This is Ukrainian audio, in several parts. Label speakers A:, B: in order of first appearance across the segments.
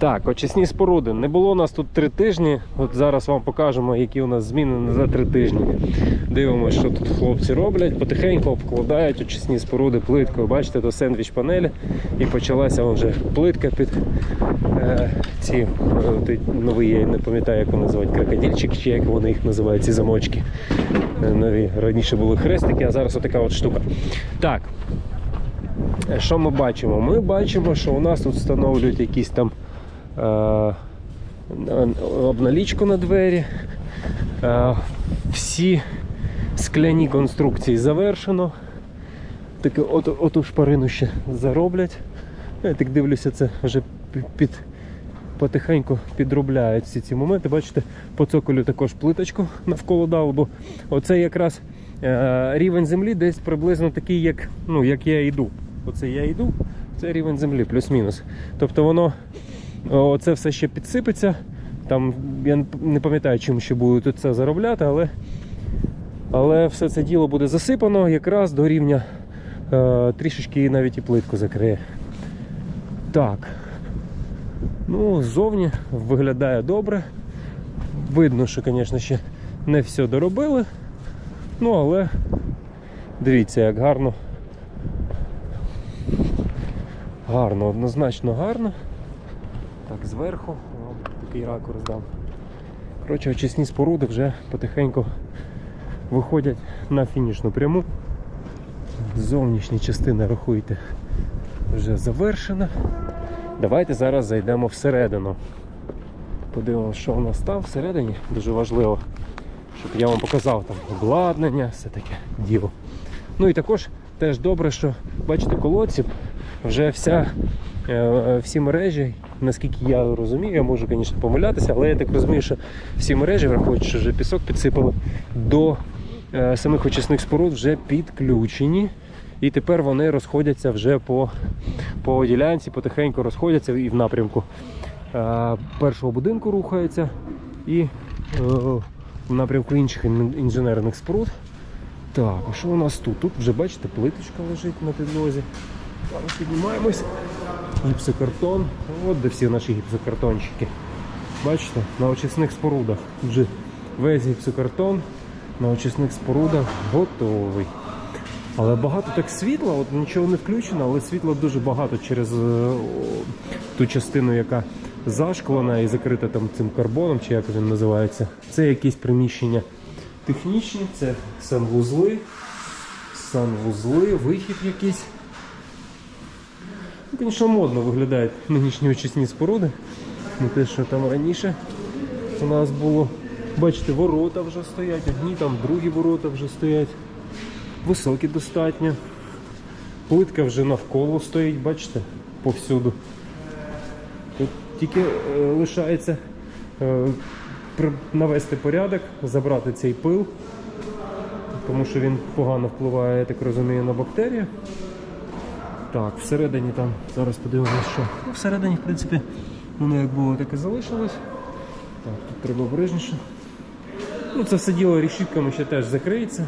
A: Так, очисні споруди. Не було у нас тут три тижні. От зараз вам покажемо, які у нас зміни за три тижні. Дивимося, що тут хлопці роблять. Потихеньку обкладають очисні споруди плиткою. Бачите, то сендвіч панелі. І почалася вже плитка під е, ці е, той я не пам'ятаю, як вони називають, крокодильчик, чи як вони їх називають, ці замочки. Е, Нові. Раніше були хрестики, а зараз отака от штука. Так. Е, Що ми бачимо? Ми бачимо, що у нас тут встановлюють якісь там обналічку на двері. Е, всі скляні конструкції завершено. Таке от, оту шпарину ще зароблять. Я так дивлюся, це вже під, потихеньку підробляють всі ці моменти. Бачите, по цоколю також плиточку навколо дав, бо оце якраз е, рівень землі десь приблизно такий, як, ну, як я йду. Оце я йду, це рівень землі, плюс-мінус. Тобто воно це все ще підсипеться. Там я не пам'ятаю, чим ще будуть тут це заробляти, але, але все це діло буде засипано якраз до рівня е, трішечки навіть і плитку закриє. Так. Ну, ззовні виглядає добре. Видно, що, звісно, ще не все доробили. Ну, але дивіться, як гарно. Гарно, однозначно гарно. Так, зверху, О, такий ракурс дам. Коротше, очисні споруди вже потихеньку виходять на фінішну пряму. Зовнішня частина, рахуйте, вже завершена. Давайте зараз зайдемо всередину. Подивимося, що у нас там всередині. Дуже важливо, щоб я вам показав там обладнання, все таке діло. Ну і також теж добре, що бачите, колодці вже вся, е, всі мережі, наскільки я розумію, я можу, звісно, помилятися, але я так розумію, що всі мережі, враховуючи, що вже пісок підсипали, до е, самих очисних споруд вже підключені. І тепер вони розходяться вже по, по ділянці, потихеньку розходяться і в напрямку е, першого будинку рухаються і е, в напрямку інших інженерних споруд. Так, а що у нас тут? Тут вже бачите, плиточка лежить на підлозі. Зараз піднімаємось. Гіпсокартон. От де всі наші гіпсокартончики. Бачите, на очисних спорудах. Вже весь гіпсокартон на очисних спорудах готовий. Але багато так світла, от нічого не включено, але світла дуже багато через е, ту частину, яка зашклена і закрита там цим карбоном, чи як він називається. Це якісь приміщення технічні, це санвузли, санвузли, вихід якийсь. Звісно, модно виглядають нинішні очисні споруди. Не те, що там раніше у нас було. Бачите, ворота вже стоять, одні там, другі ворота вже стоять. Високі достатньо. Плитка вже навколо стоїть, бачите, повсюду. Тут тільки е, лишається е, навести порядок, забрати цей пил, тому що він погано впливає, я так розумію, на бактерії. Так, всередині там, зараз подивимося, що. Ну, всередині, в принципі, воно як було, так і залишилось. Так, тут треба обережніше. Ну, це все діло рішітками ще теж закриється.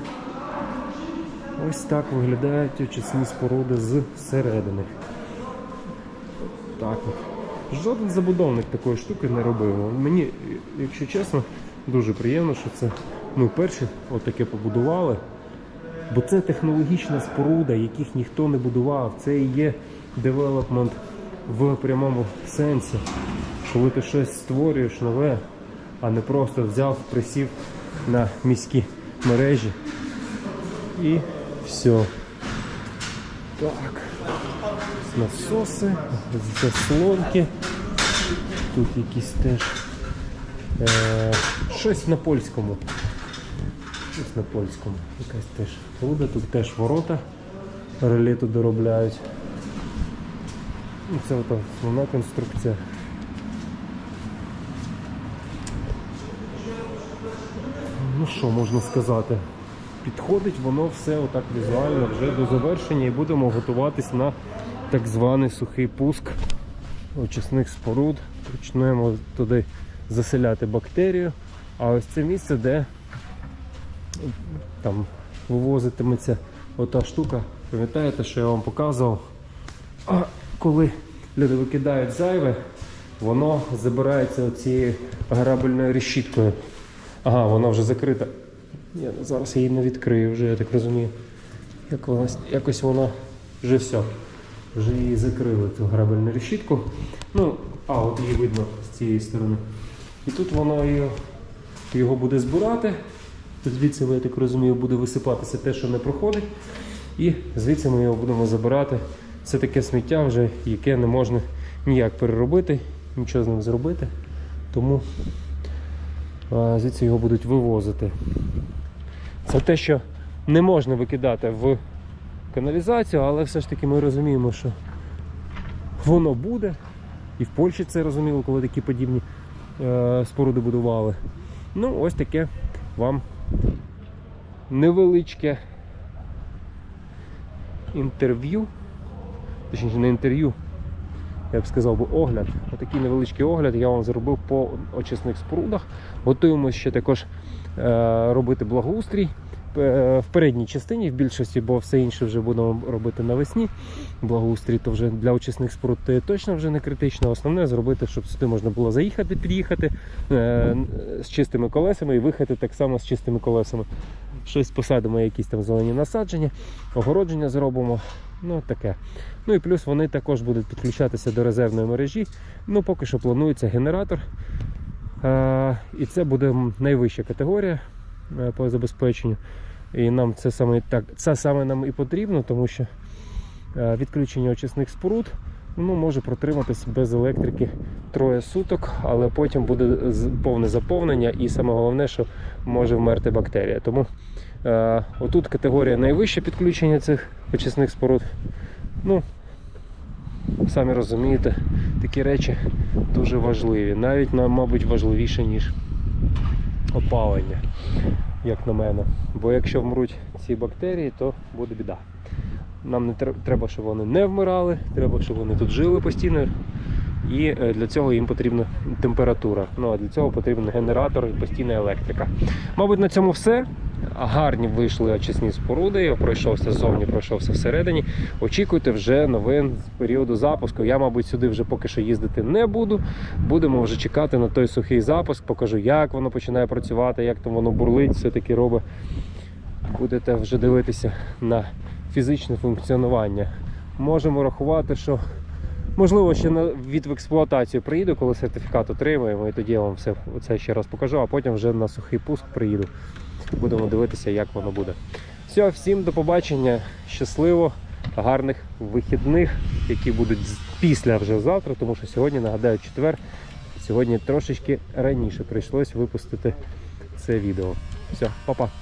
A: Ось так виглядають очисні споруди зсередини. Так от. Жоден забудовник такої штуки не робив. Мені, якщо чесно, дуже приємно, що це ми перші отаке побудували. Бо це технологічна споруда, яких ніхто не будував. Це і є девелопмент в прямому сенсі. Коли ти щось створюєш нове, а не просто взяв, присів на міські мережі і все. Так. Насоси, заслонки. Тут якісь теж е, щось на польському. Щось на польському. Якась теж руда, тут теж ворота релету доробляють. Це от основна конструкція. Ну що можна сказати? Підходить воно все отак візуально вже до завершення і будемо готуватись на так званий сухий пуск очисних споруд. Почнемо туди заселяти бактерію. А ось це місце, де там вивозитиметься ота штука. Пам'ятаєте, що я вам показував? А коли люди викидають зайве, воно забирається цією грабельною решіткою. Ага, вона вже закрита. Ні, ну зараз я її не відкрию вже, я так розумію. Як вона, якось вона вже все. Вже її закрили, цю грабельну решітку. Ну, а, от її видно з цієї сторони. І тут воно його, його буде збирати. Звідси, я так розумію, буде висипатися те, що не проходить. І звідси ми його будемо забирати. Це таке сміття вже, яке не можна ніяк переробити, нічого з ним зробити. Тому звідси його будуть вивозити. Це те, що не можна викидати в каналізацію, але все ж таки ми розуміємо, що воно буде. І в Польщі це розуміло, коли такі подібні е, споруди будували. Ну, ось таке вам невеличке інтерв'ю. Точніше, не інтерв'ю, я б сказав би огляд. Отакий невеличкий огляд я вам зробив по очисних спорудах. Готуємося ще також е, робити благоустрій е, в передній частині в більшості, бо все інше вже будемо робити навесні. Благоустрій то вже для очисних споруд то точно вже не критично. Основне зробити, щоб сюди можна було заїхати, під'їхати е, з чистими колесами і виїхати так само з чистими колесами. Щось посадимо, якісь там зелені насадження, огородження зробимо. Ну таке. Ну і плюс вони також будуть підключатися до резервної мережі. Ну поки що планується генератор. Е, і це буде найвища категорія е, по забезпеченню. І нам це саме так, це саме нам і потрібно, тому що е, відключення очисних споруд ну, може протриматись без електрики троє суток, але потім буде повне заповнення, і саме головне, що може вмерти бактерія. Тому е, отут категорія найвище підключення цих очисних споруд. Ну, самі розумієте, такі речі дуже важливі. Навіть, на- мабуть, важливіше, ніж опалення, як на мене. Бо якщо вмруть ці бактерії, то буде біда. Нам не треба, щоб вони не вмирали, треба, щоб вони тут жили постійно. І е, для цього їм потрібна температура. Ну а для цього потрібен генератор і постійна електрика. Мабуть, на цьому все. Гарні вийшли очисні споруди. Я пройшовся ззовні, пройшовся всередині. Очікуйте вже новин з періоду запуску. Я, мабуть, сюди вже поки що їздити не буду. Будемо вже чекати на той сухий запуск. Покажу, як воно починає працювати, як там воно бурлить, все-таки робить. Будете вже дивитися на фізичне функціонування. Можемо рахувати, що можливо ще від в експлуатацію приїду, коли сертифікат отримаємо, і тоді я вам все це ще раз покажу, а потім вже на сухий пуск приїду. Будемо дивитися, як воно буде. Все, всім до побачення, щасливо, гарних вихідних, які будуть після вже завтра, тому що сьогодні, нагадаю, четвер. Сьогодні трошечки раніше прийшлось випустити це відео. Все, па-па.